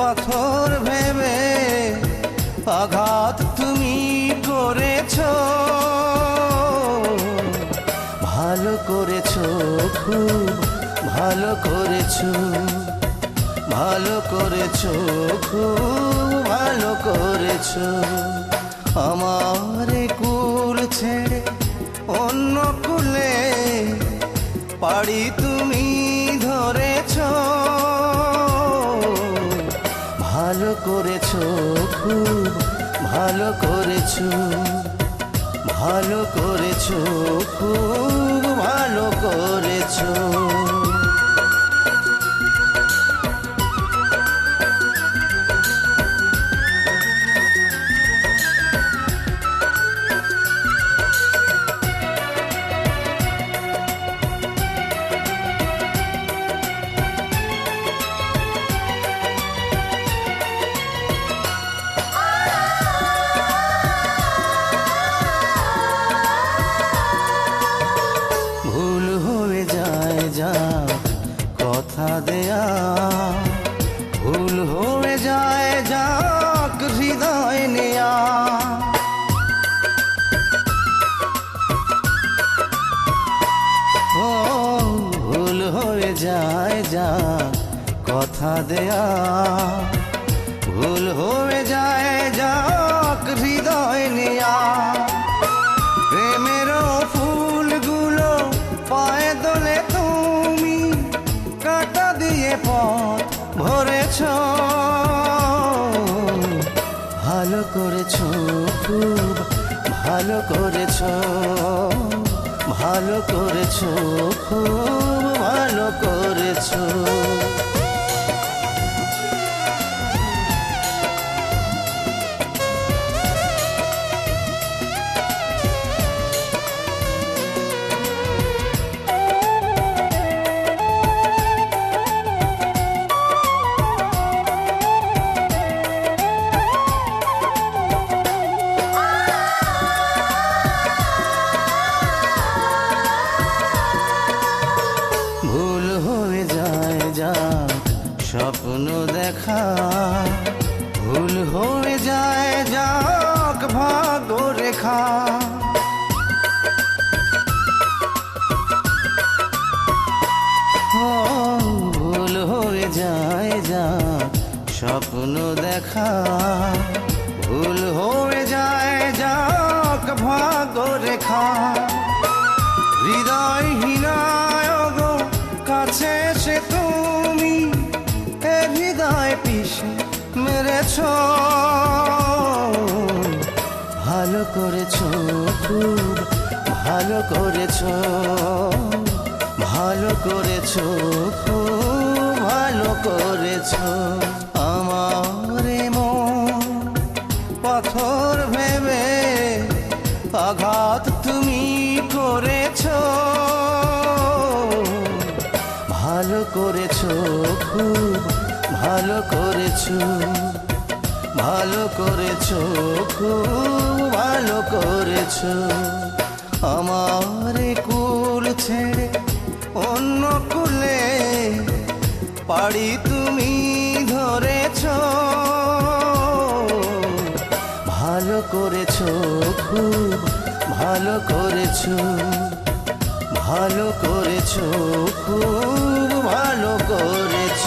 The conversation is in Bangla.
পাথর ভেবে আঘাত তুমি করেছ। ভালো করেছ, খুব ভালো করেছ। ভালো করেছ, খুব ভালো করেছ। আমার কুল ছেড়ে অন্য কুলে, পাড়ি তুমি ধরেছ। করেছ খুব ভালো করেছ ভালো করেছ খুব ভালো করেছ। যায় যাক হৃদয় নেয়া। ও ভুল হয়ে যায় যা কথা দেয়া। ভুল হয়ে খুব ভালো করেছ ভালো করেছ খুব ভালো করেছ। ভুল হয়ে যায়, যাক ভাগ্য রেখা ভুল হয়ে যায় যা স্বপ্ন দেখা। ভুল হয়ে যায়, যাক ভাগ্য রেখা মেরেছ ভালো করেছ, খুব ভালো করেছ ভালো করেছ, খুব ভালো করেছ। আমার মন পাথর ভেবে আঘাত তুমি করেছ, ভালো করেছ, খুব ভালো করেছ। ভালো করেছ, খুব ভালো করেছ। আমার কুল ছেড়ে অন্য কুলে পাড়ি তুমি ধরেছ। ভালো করেছ, খুব ভালো করেছ। ভালো করেছ, খুব ভালো করেছ।